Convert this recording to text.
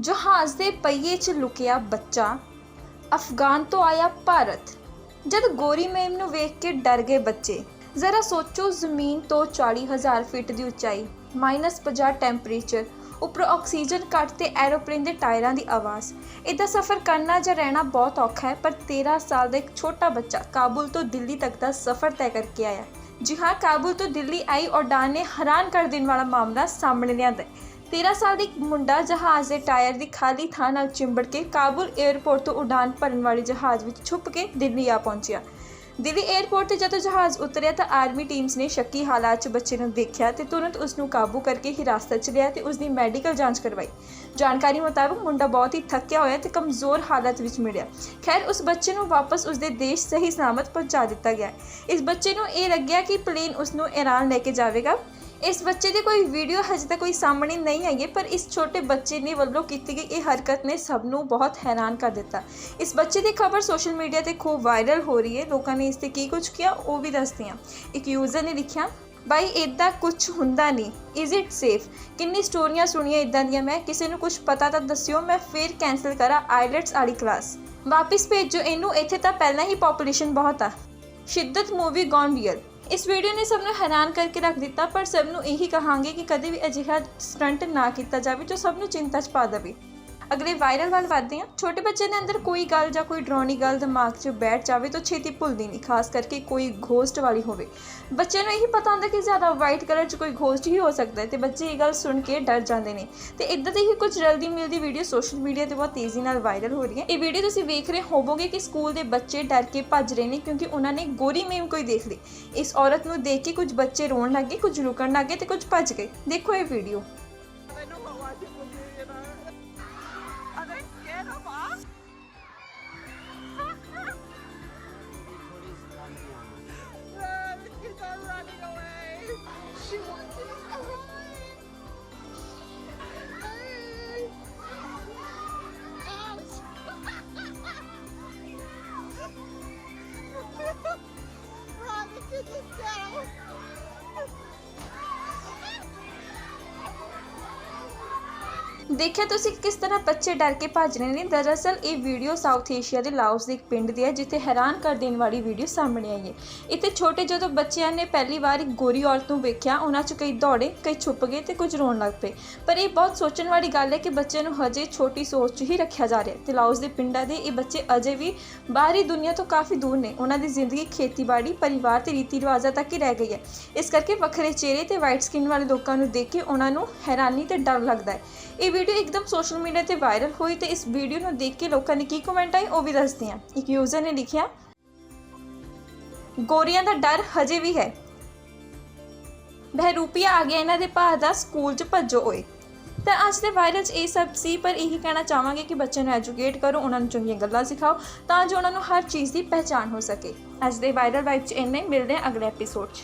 ਜਹਾਜ਼ ਦੇ ਪਹੀਏ 'ਚ ਲੁਕਿਆ ਬੱਚਾ ਅਫਗਾਨ ਤੋਂ ਆਇਆ ਭਾਰਤ। ਜਦ ਗੋਰੀ ਮੇਮ ਨੂੰ ਵੇਖ ਕੇ ਡਰ ਗਏ ਬੱਚੇ, ਜ਼ਰਾ ਸੋਚੋ ਜ਼ਮੀਨ ਤੋਂ 40000 ਫੀਟ ਦੀ ਉਚਾਈ -50 ਟੈਂਪਰੇਚਰ, ਉੱਪਰੋਂ ਆਕਸੀਜਨ ਘੱਟ ਤੇ ਐਰੋਪਲੇਨ ਦੇ ਟਾਇਰਾਂ ਦੀ ਆਵਾਜ਼। ਇਦਾਂ ਸਫ਼ਰ ਕਰਨਾ ਜਾਂ ਰਹਿਣਾ ਬਹੁਤ ਔਖਾ ਹੈ, ਪਰ 13 ਸਾਲ ਦਾ ਇੱਕ ਛੋਟਾ ਬੱਚਾ ਕਾਬੁਲ ਤੋਂ ਦਿੱਲੀ ਤੱਕ ਦਾ ਸਫ਼ਰ ਤੈਅ ਕਰਕੇ ਆਇਆ। ਜੀ ਹਾਂ, ਕਾਬੁਲ ਤੋਂ ਦਿੱਲੀ ਆਈ ਉਡਾਨ ਨੇ ਹੈਰਾਨ ਕਰ ਦੇਣ ਵਾਲਾ ਮਾਮਲਾ ਸਾਹਮਣੇ ਲਿਆਂਦਾ 13 ਸਾਲ ਦੀ ਇੱਕ ਮੁੰਡਾ ਜਹਾਜ਼ ਦੇ ਟਾਇਰ ਦੀ ਖਾਲੀ ਥਾਂ ਨਾਲ ਚਿੰਬੜ ਕੇ ਕਾਬੁਲ 에ਅਰਪੋਰਟ ਤੋਂ ਉਡਾਨ ਭਰਨ ਵਾਲੇ ਜਹਾਜ਼ ਵਿੱਚ ਛੁਪ ਕੇ ਦਿੱਲੀ ਆ ਪਹੁੰਚਿਆ। ਦਿੱਲੀ 에ਅਰਪੋਰਟ ਤੇ ਜਦੋਂ ਜਹਾਜ਼ ਉਤਰਿਆ ਤਾਂ ਆਰਮੀ ਟੀਮਸ ਨੇ ਸ਼ੱਕੀ ਹਾਲਾਤ 'ਚ ਬੱਚੇ ਨੂੰ ਦੇਖਿਆ ਤੇ ਤੁਰੰਤ ਉਸ ਨੂੰ ਕਾਬੂ ਕਰਕੇ ਹਿਰਾਸਤ 'ਚ ਲਿਆ ਤੇ ਉਸ ਦੀ ਮੈਡੀਕਲ ਜਾਂਚ ਕਰਵਾਈ। ਜਾਣਕਾਰੀ ਮੁਤਾਬਕ ਮੁੰਡਾ ਬਹੁਤ ਹੀ ਥੱਕਿਆ ਹੋਇਆ ਤੇ ਕਮਜ਼ੋਰ ਹਾਲਤ ਵਿੱਚ ਮਿਲਿਆ। ਖੈਰ, ਉਸ ਬੱਚੇ ਨੂੰ ਵਾਪਸ ਉਸ ਦੇ ਦੇਸ਼ ਸਹੀ ਸਲਾਮਤ ਪਹੁੰਚਾ ਦਿੱਤਾ ਗਿਆ। ਇਸ ਬੱਚੇ ਨੂੰ ਇਹ ਲੱਗਿਆ ਕਿ ਪਲੇਨ ਉਸ ਨੂੰ ਈਰਾਨ ਲੈ ਕੇ ਜਾਵੇਗਾ। ਇਸ ਬੱਚੇ ਦੀ ਕੋਈ ਵੀਡੀਓ ਹਜੇ ਤੱਕ ਕੋਈ ਸਾਹਮਣੇ ਨਹੀਂ ਆਈ ਹੈ, ਪਰ ਇਸ ਛੋਟੇ ਬੱਚੇ ਨੇ ਵੱਲੋਂ ਕੀਤੀ ਗਈ ਇਹ ਹਰਕਤ ਨੇ ਸਭ ਨੂੰ ਬਹੁਤ ਹੈਰਾਨ ਕਰ ਦਿੱਤਾ। ਇਸ ਬੱਚੇ ਦੀ ਖਬਰ ਸੋਸ਼ਲ ਮੀਡੀਆ ਤੇ ਖੂਬ ਵਾਇਰਲ ਹੋ ਰਹੀ ਹੈ। ਲੋਕਾਂ ਨੇ ਇਸ ਤੇ ਕੀ ਕੁਝ ਕੀਤਾ ਉਹ ਵੀ ਦੱਸਦੇ ਹਾਂ। ਇੱਕ ਯੂਜ਼ਰ ਨੇ ਲਿਖਿਆ, ਬਾਈ ਇਦਾਂ ਕੁਝ ਹੁੰਦਾ ਨਹੀਂ। ਇਜ਼ ਇਟ ਸੇਫ ਕਿੰਨੀ ਸਟੋਰੀਆਂ ਸੁਣੀਆਂ ਇਦਾਂ ਦੀਆਂ ਮੈਂ? ਕਿਸੇ ਨੂੰ ਕੁਝ ਪਤਾ ਤਾਂ ਦੱਸਿਓ, ਮੈਂ ਫਿਰ ਕੈਨਸਲ ਕਰਾਂ ਆਈਲੈਟਸ ਵਾਲੀ ਕਲਾਸ ਵਾਪਿਸ ਭੇਜੋ ਇਹਨੂੰ, ਇੱਥੇ ਤਾਂ ਪਹਿਲਾਂ ਹੀ ਪੋਪੂਲੇਸ਼ਨ ਬਹੁਤ ਆ। ਸ਼ਿੱਦਤ ਮੂਵੀ ਗੌਨ ਰੀਅਲ ਇਸ ਵੀਡੀਓ ਨੇ ਸਭ ਨੂੰ ਹੈਰਾਨ ਕਰਕੇ ਰੱਖ ਦਿੱਤਾ, ਪਰ ਸਭ ਨੂੰ ਇਹੀ ਕਹਾਂਗੇ ਕਿ ਕਦੇ ਵੀ ਅਜਿਹਾ ਸਟੰਟ ਨਾ ਕੀਤਾ ਜਾਵੇ ਜੋ ਸਭ ਨੂੰ ਚਿੰਤਾ 'ਚ ਪਾ ਦੇਵੇ। ਅਗਲੇ ਵਾਇਰਲ ਵੱਲ ਵਧਦੇ ਹਾਂ। ਛੋਟੇ ਬੱਚੇ ਦੇ ਅੰਦਰ ਕੋਈ ਗੱਲ ਜਾਂ ਕੋਈ ਡਰਾਉਣੀ ਗੱਲ ਦਿਮਾਗ 'ਚ ਬੈਠ ਜਾਵੇ ਤਾਂ ਛੇਤੀ ਭੁੱਲਦੀ ਨਹੀਂ, ਖਾਸ ਕਰਕੇ ਕੋਈ ਘੋਸਟ ਵਾਲੀ ਹੋਵੇ। ਬੱਚੇ ਨੂੰ ਇਹੀ ਪਤਾ ਹੁੰਦਾ ਕਿ ਜ਼ਿਆਦਾ ਵਾਈਟ ਕਲਰ 'ਚ ਕੋਈ ਘੋਸਟ ਹੀ ਹੋ ਸਕਦਾ ਹੈ ਤੇ ਬੱਚੇ ਇਹ ਗੱਲ ਸੁਣ ਕੇ ਡਰ ਜਾਂਦੇ ਨੇ। ਤੇ ਇਦਾਂ ਦੀ ਹੀ ਕੁਝ ਰਲਦੀ ਮਿਲਦੀ ਵੀਡੀਓ ਸੋਸ਼ਲ ਮੀਡੀਆ ਤੇ ਬਹੁਤ ਤੇਜ਼ੀ ਨਾਲ ਵਾਇਰਲ ਹੋ ਰਹੀ ਹੈ ਇਹ ਵੀਡੀਓ ਤੁਸੀਂ ਵੇਖ ਰਹੇ ਹੋਵੋਗੇ ਕਿ ਸਕੂਲ ਦੇ ਬੱਚੇ ਡਰ ਕੇ ਭੱਜ ਰਹੇ ਨੇ ਕਿਉਂਕਿ ਉਹਨਾਂ ਨੇ ਗੋਰੀ ਮੇਮ ਕੋਈ ਦੇਖ ਲਈ। ਇਸ ਔਰਤ ਨੂੰ ਦੇਖ ਕੇ ਕੁਝ ਬੱਚੇ ਰੋਣ ਲੱਗੇ ਕੁਝ ਰੁਕਣ ਲੱਗੇ ਤੇ ਕੁਝ ਭੱਜ ਗਏ। ਦੇਖੋ ਇਹ ਵੀਡੀਓ This is so. ਦੇਖਿਆ ਤੁਸੀਂ ਕਿਸ ਤਰ੍ਹਾਂ ਬੱਚੇ ਡਰ ਕੇ ਭੱਜ ਰਹੇ ਨੇ? ਦਰਅਸਲ ਇਹ ਵੀਡੀਓ ਸਾਊਥ ਏਸ਼ੀਆ ਦੇ ਲਾਓਸ ਦੇ ਇੱਕ ਪਿੰਡ ਦੀ ਹੈ, ਜਿੱਥੇ ਹੈਰਾਨ ਕਰ ਦੇਣ ਵਾਲੀ ਵੀਡੀਓ ਸਾਹਮਣੇ ਆਈ ਹੈ। ਇੱਥੇ ਛੋਟੇ ਜਦੋਂ ਬੱਚਿਆਂ ਨੇ ਪਹਿਲੀ ਵਾਰ ਇੱਕ ਗੋਰੀ ਔਰਤ ਨੂੰ ਵੇਖਿਆ, ਉਹਨਾਂ 'ਚ ਕਈ ਦੌੜੇ, ਕਈ ਛੁਪ ਗਏ ਤੇ ਕੁਝ ਰੋਣ ਲੱਗ ਪਏ। ਪਰ ਇਹ ਬਹੁਤ ਸੋਚਣ ਵਾਲੀ ਗੱਲ ਹੈ ਕਿ ਬੱਚਿਆਂ ਨੂੰ ਹਜੇ ਛੋਟੀ ਸੋਚ 'ਚ ਹੀ ਰੱਖਿਆ ਜਾ ਰਿਹਾ ਹੈ ਤੇ ਲਾਓਸ ਦੇ ਪਿੰਡਾਂ ਦੇ ਇਹ ਬੱਚੇ ਅਜੇ ਵੀ ਬਾਹਰੀ ਦੁਨੀਆ ਤੋਂ ਕਾਫੀ ਦੂਰ ਨੇ। ਉਹਨਾਂ ਦੀ ਜ਼ਿੰਦਗੀ ਖੇਤੀਬਾੜੀ, ਪਰਿਵਾਰ ਤੇ ਰੀਤੀ ਰਿਵਾਜ਼ਾਂ ਤੱਕ ਹੀ ਰਹਿ ਗਈ ਹੈ। ਇਸ ਕਰਕੇ ਵੱਖਰੇ ਚਿਹਰੇ ਤੇ ਵਾਈਟ ਸਕਿਨ ਵਾਲੇ ਲੋਕਾਂ ਨੂੰ ਦੇਖ ਕੇ ਉਹਨਾਂ ਨੂੰ ਹੈਰਾਨੀ ਤੇ ਡਰ ਲੱਗਦਾ ਹੈ। ਇਹ ਵੀਡੀਓ ਇੱਕਦਮ ਸੋਸ਼ਲ ਮੀਡੀਆ ਤੇ ਵਾਇਰਲ ਹੋਈ ਤੇ ਇਸ ਵੀਡੀਓ ਨੂੰ ਦੇਖ ਕੇ ਲੋਕਾਂ ਨੇ ਕੀ ਕਮੈਂਟ ਆਏ ਉਹ ਵੀ ਦੱਸਦੇ ਹਾਂ। ਇੱਕ ਯੂਜ਼ਰ ਨੇ ਲਿਖਿਆ, ਗੋਰੀਆਂ ਦਾ ਡਰ ਹਜੇ ਵੀ ਹੈ। ਬਹਿਰੂਪੀਆ ਆ ਗਿਆ ਇਹਨਾਂ ਦੇ ਭਾਅ ਦਾ ਸਕੂਲ 'ਚ ਭੱਜੋ ਓਏ। ਤਾਂ ਅੱਜ ਦੇ ਵਾਇਰਲ 'ਚ ਇਹ ਸਭ ਸੀ, ਪਰ ਇਹੀ ਕਹਿਣਾ ਚਾਹਾਂਗੇ ਕਿ ਬੱਚਿਆਂ ਨੂੰ ਐਜੂਕੇਟ ਕਰੋ, ਉਹਨਾਂ ਨੂੰ ਚੰਗੀਆਂ ਗੱਲਾਂ ਸਿਖਾਓ, ਤਾਂ ਜੋ ਉਹਨਾਂ ਨੂੰ ਹਰ ਚੀਜ਼ ਦੀ ਪਹਿਚਾਣ ਹੋ ਸਕੇ। ਅੱਜ ਦੇ ਵਾਇਰਲ ਵਾਈਬ 'ਚ ਇੰਨੇ ਮਿਲਦੇ ਹਾਂ ਅਗਲੇ ਐਪੀਸੋਡ 'ਚ।